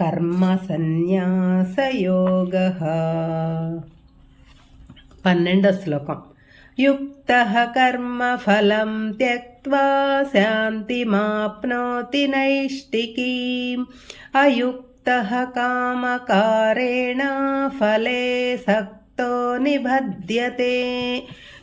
కర్మసన్యాసయోగ పన్నెండో శ్లోకం. యుక్త కర్మఫలం త్యక్వా శాంతిమాప్నోతి నైష్టికీం. అయుక్త కామకారేణ ఫలే సక్ తో నిబధ్యతే.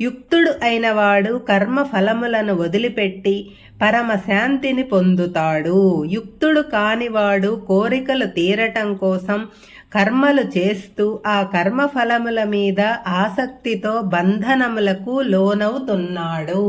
యుక్తుడు అయినవాడు కర్మ ఫలములను వదిలిపెట్టి పరమశాంతిని పొందుతాడు. యుక్తుడు కానివాడు కోరికలు తీరటం కోసం కర్మలు చేస్తూ ఆ కర్మ ఫలముల మీద ఆసక్తితో బంధనములకు లోనవుతున్నాడు.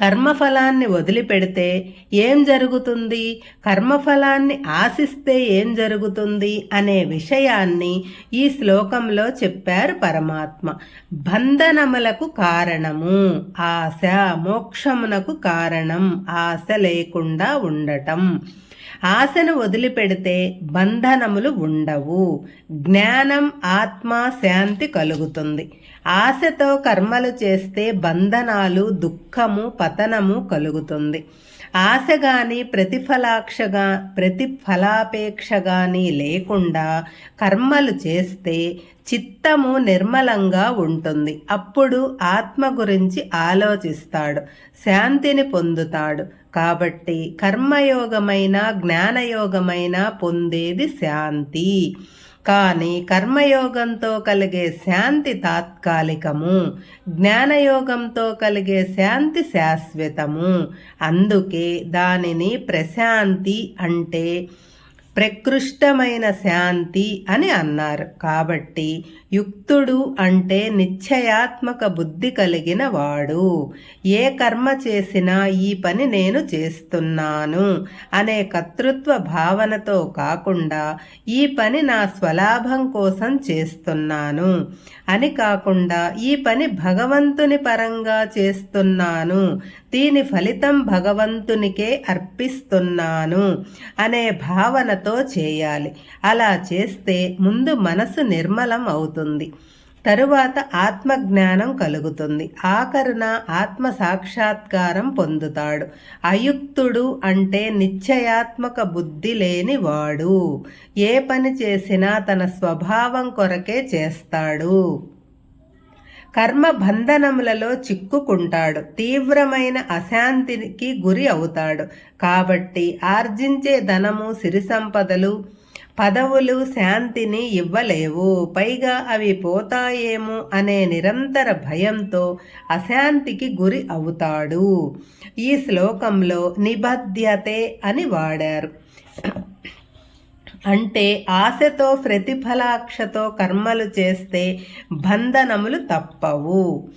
కర్మఫలాన్ని వదిలిపెడితే ఏం జరుగుతుంది? కర్మఫలాన్ని ఆశిస్తే ఏం జరుగుతుంది? అనే విషయాన్ని ఈ శ్లోకంలో చెప్పారు పరమాత్మ. బంధనములకు కారణము ఆశ మోక్షమునకు కారణం ఆశ లేకుండా ఉండటం. ఆశను వదిలిపెడితే బంధనములు ఉండవు. జ్ఞానం ఆత్మ శాంతి కలుగుతుంది. ఆశతో కర్మలు చేస్తే బంధనాలు దుఃఖము పతనము కలుగుతుంది. ఆశగాని ప్రతిఫలాక్షగా ప్రతిఫలాపేక్షగాని లేకుండా కర్మలు చేస్తే చిత్తము నిర్మలంగా ఉంటుంది. అప్పుడు ఆత్మ గురించి ఆలోచిస్తాడు శాంతిని పొందుతాడు. కాబట్టి కర్మయోగమైన జ్ఞానయోగమైన పొందేది శాంతి. కానీ కర్మయోగంతో కలిగే శాంతి తాత్కాలికము జ్ఞానయోగంతో కలిగే శాంతి శాశ్వతము. అందుకే దానిని ప్రశాంతి అంటే ప్రకృష్టమైన శాంతి అని అన్నారు. కాబట్టి యుక్తుడు అంటే నిశ్చయాత్మక బుద్ధి కలిగిన వాడు. ఏ కర్మ చేసినా ఈ పని నేను చేస్తున్నాను అనే కర్తృత్వ భావనతో కాకుండా ఈ పని నా స్వలాభం కోసం చేస్తున్నాను అని కాకుండా ఈ పని భగవంతుని పరంగా చేస్తున్నాను. దీని ఫలితం భగవంతునికే అర్పిస్తున్నాను అనే భావనతో చేయాలి. అలా చేస్తే ముందు మనసు నిర్మలం అవుతుంది. తరువాత ఆత్మజ్ఞానం కలుగుతుంది. ఆఖరున ఆత్మ సాక్షాత్కారం పొందుతాడు. అయుక్తుడు అంటే నిశ్చయాత్మక బుద్ధి లేని వాడు ఏ పని చేసినా తన స్వభావం కొరకే చేస్తాడు. కర్మ బంధనములలో చిక్కుకుంటాడు. తీవ్రమైన అశాంతికి గురి అవుతాడు. కాబట్టి ఆర్జించే ధనము సిరి సంపదలు పదవులు శాంతిని ఇవ్వలేవు. పైగా అవి పోతాయేమో అనే నిరంతర భయంతో అశాంతికి గురి అవుతాడు. ఈ శ్లోకంలో నిబద్ధ్యతే అని వాడారు. అంటే ఆశతో ప్రతిఫలాక్షతో కర్మలు చేస్తే బంధనములు తప్పవు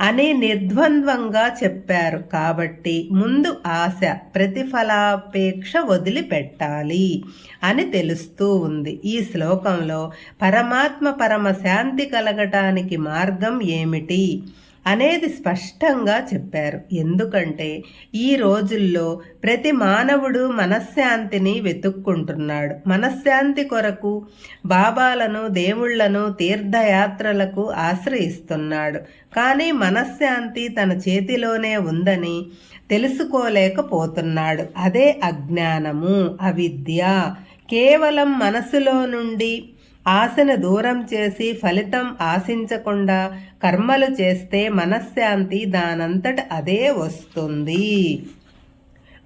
అని నిర్ద్వంద్వంగా చెప్పారు. కాబట్టి ముందు ఆశ ప్రతిఫలాపేక్ష వదిలిపెట్టాలి అని తెలుస్తూ ఉంది. ఈ శ్లోకంలో పరమాత్మ పరమ శాంతి కలగటానికి మార్గం ఏమిటి? అనేది స్పష్టంగా చెప్పారు. ఎందుకంటే ఈ రోజుల్లో ప్రతి మానవుడు మనశ్శాంతిని వెతుక్కుంటున్నాడు. మనశ్శాంతి కొరకు బాబాలను దేవుళ్ళను తీర్థయాత్రలకు ఆశ్రయిస్తున్నాడు. కానీ మనశ్శాంతి తన చేతిలోనే ఉందని తెలుసుకోలేకపోతున్నాడు. అదే అజ్ఞానము అవిద్య. కేవలం మనసులో నుండి ఆశను దూరం చేసి ఫలితం ఆశించకుండా కర్మలు చేస్తే మనశ్శాంతి దానంతట అదే వస్తుంది.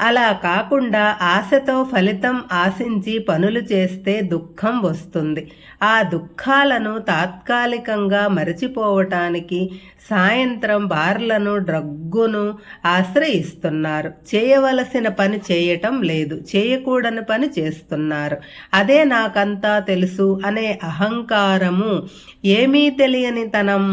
అలా కాకుండా ఆశతో ఫలితం ఆశించి పనులు చేస్తే దుఃఖం వస్తుంది. ఆ దుఃఖాలను తాత్కాలికంగా మరచిపోవటానికి సాయంత్రం బార్లను డ్రగ్గును ఆశ్రయిస్తున్నారు. చేయవలసిన పని చేయటం లేదు. చేయకూడని పని చేస్తున్నారు. అదే నాకంతా తెలుసు అనే అహంకారము ఏమీ తెలియనితనం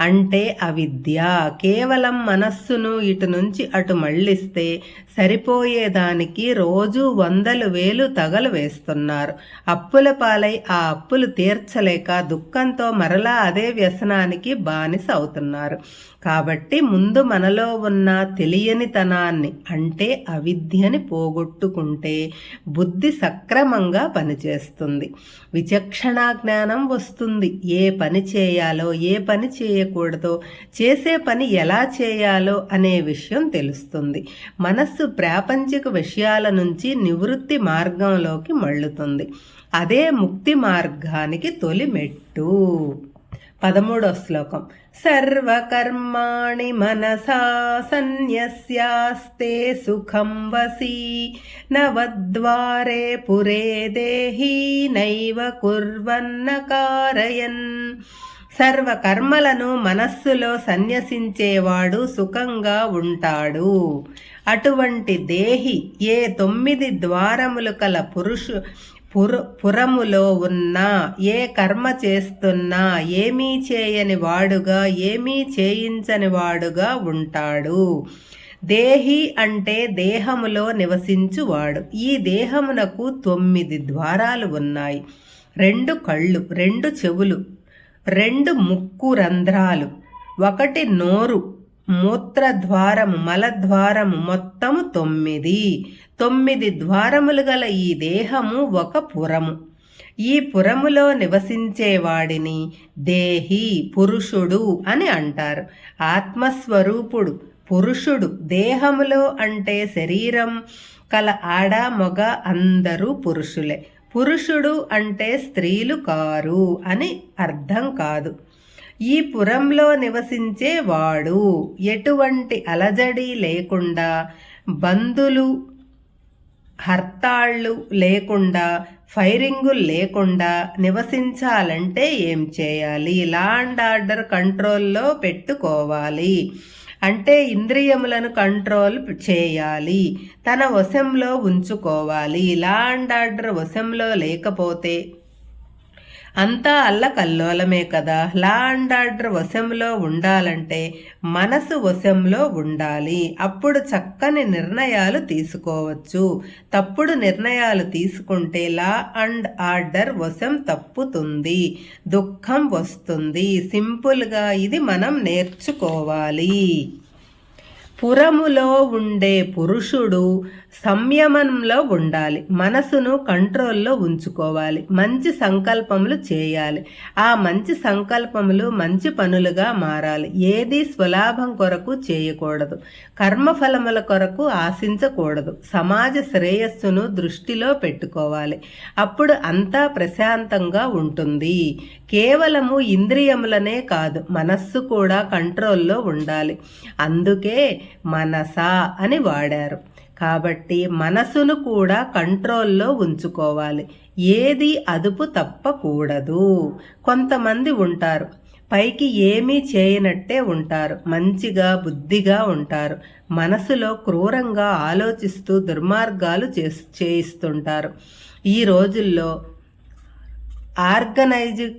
అంటే అవిద్య. కేవలం మనస్సును ఇటు నుంచి అటు మళ్ళిస్తే సరి సరిపోయేదానికి రోజు వందలు వేలు తగలు వేస్తున్నారు. అప్పుల పాలై ఆ అప్పులు తీర్చలేక దుఃఖంతో మరలా అదే వ్యసనానికి బానిస అవుతున్నారు. కాబట్టి ముందు మనలో ఉన్న తెలియనితనాన్ని అంటే అవిద్యని పోగొట్టుకుంటే బుద్ధి సక్రమంగా పనిచేస్తుంది. విచక్షణ జ్ఞానం వస్తుంది. ఏ పని చేయాలో ఏ పని చేయకూడదో చేసే పని ఎలా చేయాలో అనే విషయం తెలుస్తుంది. మనస్సు ప్రాపంచిక విషయాల నుంచి నివృత్తి మార్గంలోకి మళ్ళుతుంది. అదే ముక్తి మార్గానికి తొలి మెట్టు. పదమూడో శ్లోకం. సర్వకర్మాణి మనసా సన్యస్యాస్తే సుఖం వసి. నవద్వారే పురే దేహీ నైవ కుర్వన్న కారయన్. సర్వకర్మలను మనస్సులో సన్యసించేవాడు సుఖంగా ఉంటాడు. అటువంటి దేహి ఏ తొమ్మిది ద్వారములు కల పురుషు పుర పురములో ఉన్నా ఏ కర్మ చేస్తున్నా ఏమీ చేయని వాడుగా ఏమీ చేయించని వాడుగా ఉంటాడు. దేహి అంటే దేహములో నివసించువాడు ఈ దేహమునకు తొమ్మిది ద్వారాలు ఉన్నాయి. రెండు కళ్ళు రెండు చెవులు రెండు ముక్కు రంధ్రాలు ఒకటి నోరు మూత్రద్వారము మలద్వారము మొత్తము తొమ్మిది. తొమ్మిది ద్వారములు గల ఈ దేహము ఒక పురము. ఈ పురములో నివసించేవాడిని దేహి పురుషుడు అని అంటారు. ఆత్మస్వరూపుడు పురుషుడు దేహములో అంటే శరీరం కల ఆడ మగ అందరూ పురుషులే. పురుషుడు అంటే స్త్రీలు కారు అని అర్థం కాదు. ఈ పురంలో నివసించేవాడు. ఎటువంటి అలజడి లేకుండా బంధులు హర్తాళ్ళు లేకుండా ఫైరింగులు లేకుండా నివసించాలంటే ఏం చేయాలి? లా అండ్ ఆర్డర్ కంట్రోల్లో పెట్టుకోవాలి. అంటే ఇంద్రియములను కంట్రోల్ చేయాలి. తన వశంలో ఉంచుకోవాలి. లా అండ్ ఆర్డర్ వశంలో లేకపోతే అంతా అల్లకల్లోలమే కదా. లా అండ్ ఆర్డర్ వశంలో ఉండాలంటే మనసు వశంలో ఉండాలి. అప్పుడు చక్కని నిర్ణయాలు తీసుకోవచ్చు. తప్పుడు నిర్ణయాలు తీసుకుంటే లా అండ్ ఆర్డర్ వశం తప్పుతుంది. దుఃఖం వస్తుంది. సింపుల్గా ఇది మనం నేర్చుకోవాలి. పురములో ఉండే పురుషుడు సంయమనంలో ఉండాలి. మనసును కంట్రోల్లో ఉంచుకోవాలి. మంచి సంకల్పములు చేయాలి. ఆ మంచి సంకల్పములు మంచి పనులుగా మారాలి. ఏది స్వలాభం కొరకు చేయకూడదు. కర్మఫలముల కొరకు ఆశించకూడదు. సమాజ శ్రేయస్సును దృష్టిలో పెట్టుకోవాలి. అప్పుడు అంతా ప్రశాంతంగా ఉంటుంది. కేవలము ఇంద్రియములనే కాదు. మనస్సు కూడా కంట్రోల్లో ఉండాలి. అందుకే మనసా అని వాడారు. కాబట్టి మనసును కూడా కంట్రోల్లో ఉంచుకోవాలి. ఏది అదుపు తప్పకూడదు. కొంతమంది ఉంటారు. పైకి ఏమీ చేయనట్టే ఉంటారు. మంచిగా బుద్ధిగా ఉంటారు. మనసులో క్రూరంగా ఆలోచిస్తూ దుర్మార్గాలు చేయిస్తుంటారు. ఈ రోజుల్లో ఆర్గనైజ్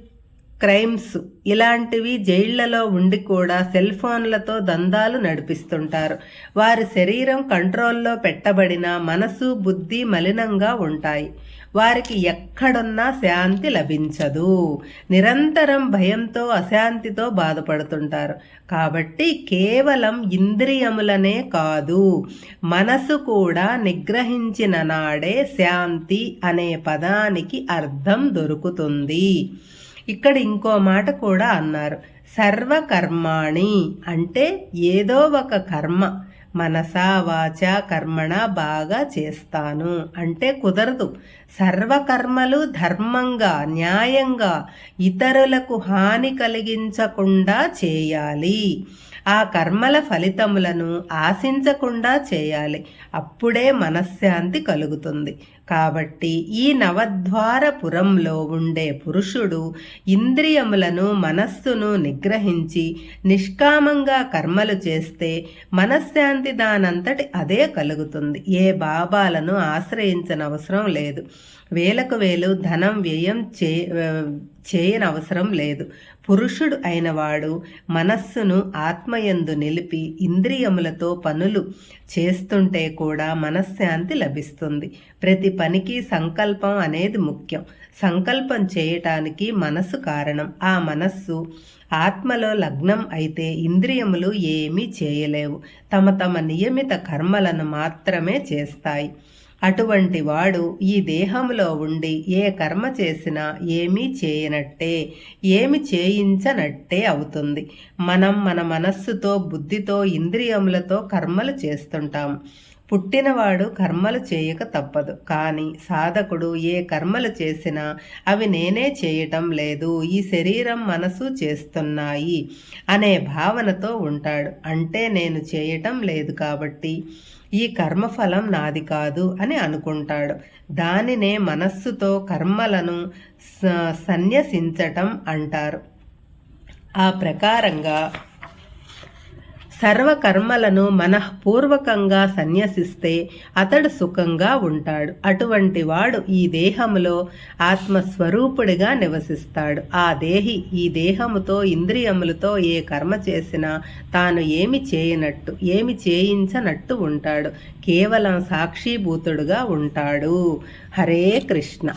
క్రైమ్స్ ఇలాంటివి జైళ్ళలో ఉండి కూడా సెల్ ఫోన్లతో దందాలు నడిపిస్తుంటారు. వారి శరీరం కంట్రోల్లో పెట్టబడిన మనసు బుద్ధి మలినంగా ఉంటాయి. వారికి ఎక్కడున్నా శాంతి లభించదు. నిరంతరం భయంతో అశాంతితో బాధపడుతుంటారు. కాబట్టి కేవలం ఇంద్రియములనే కాదు మనసు కూడా నిగ్రహించిన నాడే శాంతి అనే పదానికి అర్థం దొరుకుతుంది. ఇక్కడ ఇంకో మాట కూడా అన్నారు. సర్వకర్మాణి అంటే ఏదో ఒక కర్మ. మనసా వాచ కర్మణ బాగా చేస్తాను. అంటే కుదరదు. సర్వకర్మలు ధర్మంగా న్యాయంగా ఇతరులకు హాని కలిగించకుండా చేయాలి. ఆ కర్మల ఫలితములను ఆశించకుండా చేయాలి. అప్పుడే మనశ్శాంతి కలుగుతుంది. కాబట్టి ఈ నవద్వారపురంలో ఉండే పురుషుడు ఇంద్రియములను మనస్సును నిగ్రహించి నిష్కామంగా కర్మలు చేస్తే మనశ్శాంతి దానంతటి అదే కలుగుతుంది. ఏ బాబాలను ఆశ్రయించనవసరం లేదు. వేలకు వేలు ధనం వ్యయం చే చేయనవసరం లేదు. పురుషుడు అయినవాడు మనస్సును ఆత్మయందు నిలిపి ఇంద్రియములతో పనులు చేస్తుంటే కూడా మనశ్శాంతి లభిస్తుంది. ప్రతి పనికి సంకల్పం అనేది ముఖ్యం. సంకల్పం చేయటానికి మనస్సు కారణం. ఆ మనస్సు ఆత్మలో లగ్నం అయితే ఇంద్రియములు ఏమీ చేయలేవు. తమ తమ నియమిత కర్మలను మాత్రమే చేస్తాయి. అటువంటి వాడు ఈ దేహంలో ఉండి ఏ కర్మ చేసినా ఏమీ చేయనట్టే ఏమి చేయించనట్టే అవుతుంది. మనం మన మనస్సుతో బుద్ధితో ఇంద్రియములతో కర్మలు చేస్తుంటాం. పుట్టినవాడు కర్మలు చేయక తప్పదు. కానీ సాధకుడు ఏ కర్మలు చేసినా అవి నేనే చేయటం లేదు. ఈ శరీరం మనసు చేస్తున్నాయి అనే భావనతో ఉంటాడు. అంటే నేను చేయటం లేదు కాబట్టి ఈ కర్మఫలం నాది కాదు అని అనుకుంటాడు. దానినే మనస్సుతో కర్మలను సన్యసించటం అంటారు. ఆ ప్రకారంగా సర్వకర్మలను మనఃపూర్వకంగా సన్యసిస్తే అతడు సుఖంగా ఉంటాడు. అటువంటి వాడు ఈ దేహములో ఆత్మస్వరూపుడిగా నివసిస్తాడు. ఆ దేహి ఈ దేహముతో ఇంద్రియములతో ఏ కర్మ చేసినా తాను ఏమి చేయనట్టు ఏమి చేయించనట్టు ఉంటాడు. కేవలం సాక్షిభూతుడుగా ఉంటాడు. హరే కృష్ణ.